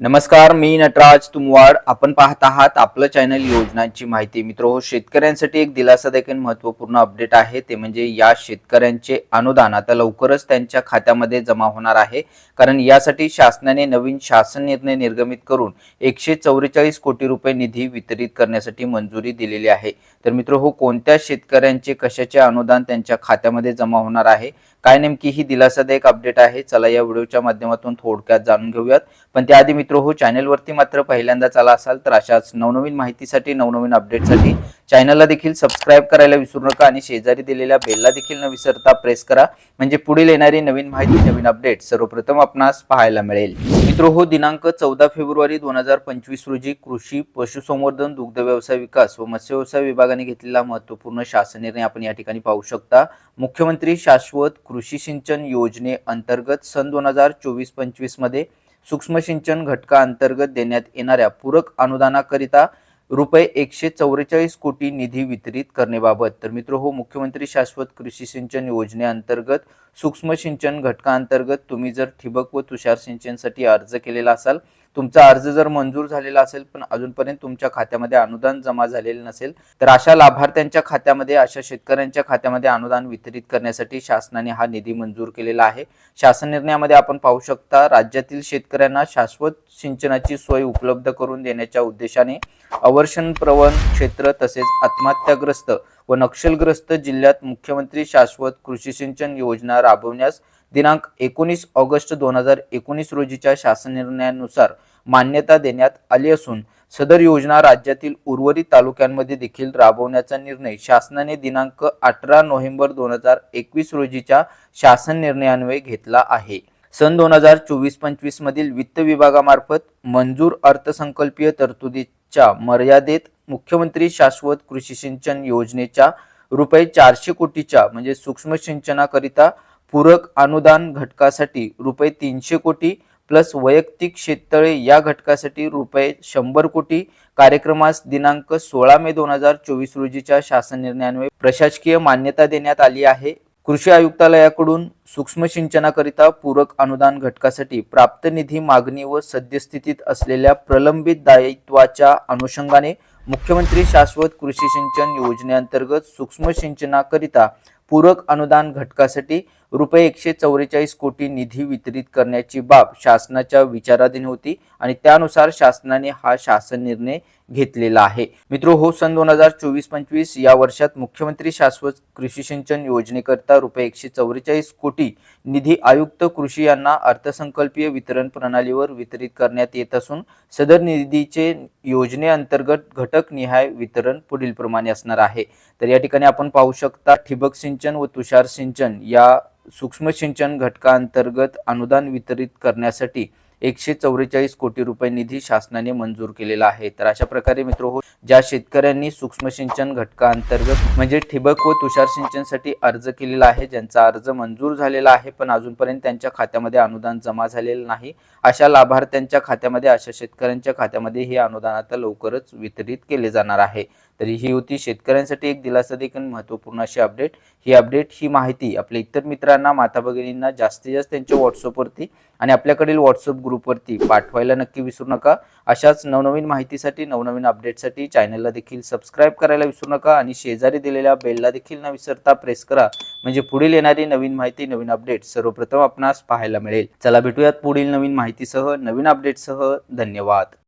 नमस्कार मी नटराज तुमवाड. आपण पाहत आहात आपलं चॅनल योजनांची माहिती. मित्र हो शेतकऱ्यांसाठी एक दिलासा देखील महत्त्वपूर्ण अपडेट आहे. ते म्हणजे या शेतकऱ्यांचे अनुदान आता लवकरच त्यांच्या खात्यामध्ये जमा होणार आहे. कारण यासाठी शासनाने नवीन शासन निर्णय निर्गमित करून एकशे चौवेचाळीस कोटी रुपये निधी वितरित करण्यासाठी मंजुरी दिलेली आहे. तर मित्र हो कोणत्या शेतकऱ्यांचे कशाचे अनुदान त्यांच्या खात्यामध्ये जमा होणार आहे? काय नेमकी ही दिलासादायक अपडेट आहे? चला या व्हिडिओच्या माध्यमातून थोडक्यात जाणून घेऊयात. पण त्याआधी मित्र हो चॅनेलवरती मात्र पहिल्यांदा आला असाल तर अशाच नवनवीन माहितीसाठी नवनवीन अपडेटसाठी चॅनलला देखील सबस्क्राईब करायला विसरू नका आणि शेजारी दिलेल्या बेलला देखील न विसरता प्रेस करा. म्हणजे पुढील येणारी नवीन माहिती नवीन अपडेट सर्वप्रथम आपणास पाहायला मिळेल. मित्र हो दिनांक चौदा फेब्रुवारी दोन हजार पंचवीस रोजी कृषी पशुसंवर्धन दुग्ध व्यवसाय विकास व मत्स्य व्यवसाय विभागाने घेतलेला महत्त्वपूर्ण शासन निर्णय आपण या ठिकाणी पाहू शकता. मुख्यमंत्री शाश्वत कृषी सिंचन योजने अंतर्गत सन दोन हजार चोवीस पंचवीसमध्ये सूक्ष्म सिंचन घटका अंतर्गत देण्यात येणाऱ्या पूरक अनुदानाकरिता रुपये एकशे चौवेचाळीस कोटी निधी वितरित करण्याबाबत. तर मित्र हो मुख्यमंत्री शाश्वत कृषी सिंचन योजनेअंतर्गत सूक्ष्म सिंचन घटकाअंतर्गत तुम्ही जर ठिबक व तुषार सिंचनसाठी अर्ज केलेला असाल तुमचा अर्ज जर मंजूर झालेला असेल पण अजूनपर्यंत तुमच्या खात्यामध्ये अनुदान जमा झालेले नसेल तर अशा लाभार्थ्यांच्या खात्यामध्ये अशा शेतकऱ्यांच्या खात्यामध्ये अनुदान वितरित करण्यासाठी शासनाने हा निधी मंजूर केलेला आहे. शासन निर्णयामध्ये आपण पाहू शकता राज्यातील शेतकऱ्यांना शाश्वत सिंचनाची सोय उपलब्ध करून देण्याच्या उद्देशाने अवर्षण प्रवण क्षेत्र तसेच आत्महत्याग्रस्त व नक्षलग्रस्त जिल्ह्यात मुख्यमंत्री शाश्वत कृषी सिंचन योजना राबवण्यास दिनांक एकोणीस ऑगस्ट दोन हजार एकोणीस रोजीच्या शासन निर्णयानुसार मान्यता देण्यात आली असून सदर योजना राज्यातील उर्वरित तालुक्यांमध्ये देखील राबवण्याचा निर्णय शासनाने दिनांक अठरा नोव्हेंबर दोन हजार एकवीस रोजीच्या शासन निर्णयान्वये घेतला आहे. सन दोन हजार चोवीस पंचवीस मधील वित्त विभागामार्फत मंजूर अर्थसंकल्पीय तरतुदीच्या मर्यादेत मुख्यमंत्री शाश्वत कृषी सिंचन योजनेच्या रुपये चारशे कोटीच्या म्हणजे सूक्ष्म सिंचनाकरिता पूरक अनुदान घटकासाठी रुपये तीनशे कोटी प्लस वैयक्तिक शेततळे या घटकासाठी रुपये शंभर कोटी. कार्यक्रमास दिनांक सोळा मे दोन हजार चोवीस रोजीच्या शासन निर्णयान्वये प्रशासकीय मान्यता देण्यात आली आहे. कृषी आयुक्तालयाकडून सूक्ष्म सिंचनाकरिता पूरक अनुदान घटकासाठी प्राप्त निधी मागणी व सद्यस्थितीत असलेल्या प्रलंबित दायित्वाच्या अनुषंगाने मुख्यमंत्री शाश्वत कृषी सिंचन योजनेअंतर्गत सूक्ष्म सिंचनाकरिता पूरक अनुदान घटकासाठी रुपये एकशे चौवेचाळीस कोटी निधी वितरित करण्याची बाब शासनाच्या विचाराधीन होती आणि त्यानुसार शासनाने हा शासन निर्णय घेतलेला आहे. मित्र हो सन दोन हजार चोवीस पंचवीस या वर्षात मुख्यमंत्री शाश्वत कृषी सिंचन योजनेकरता रुपये एकशे चौवेचाळीस कोटी निधी आयुक्त कृषी यांना अर्थसंकल्पीय वितरण प्रणालीवर वितरित करण्यात येत असून सदर निधीचे योजनेअंतर्गत घटक निहाय वितरण पुढील प्रमाणे असणार आहे. तर या ठिकाणी आपण पाहू शकता ठिबक सिंचन व तुषार सिंचन या सूक्ष्म सिंचन घटकाअंतर्गत अनुदान वितरित करण्यासाठी एकशे चौवेचाळीस कोटी रुपये निधी शासनाने मंजूर केलेला आहे. तर अशा प्रकारे मित्र हो ज्या शेतकऱ्यांनी सूक्ष्म सिंचन घटकाअंतर्गत म्हणजे ठिबक व तुषार सिंचनसाठी अर्ज केलेला आहे ज्यांचा अर्ज मंजूर झालेला आहे पण अजूनपर्यंत त्यांच्या खात्यामध्ये अनुदान जमा झालेलं नाही अशा लाभार्थ्यांच्या खात्यामध्ये अशा शेतकऱ्यांच्या खात्यामध्ये हे अनुदान आता लवकरच वितरित केले जाणार आहे. तरी ही होती शेतकऱ्यांसाठी एक दिलासा देखील महत्त्वपूर्ण अशी अपडेट ही अपडेट ही माहिती आपल्या इतर मित्रांना माता भगिनींना जास्तीत जास्त त्यांच्या व्हॉट्सअपवरती आणि आपल्याकडील व्हॉट्सअप ग्रुपवरती पाठवायला नक्की विसरू नका. अशाच नवनवीन माहितीसाठी नवनवीन अपडेटसाठी चॅनलला देखील सबस्क्राईब करायला विसरू नका आणि शेजारी दिलेल्या बेलला देखील न विसरता प्रेस करा. म्हणजे पुढील येणारी नवीन माहिती नवीन अपडेट सर्वप्रथम आपणास पाहायला मिळेल. चला भेटूयात पुढील नवीन माहितीसह नवीन अपडेटसह धन्यवाद.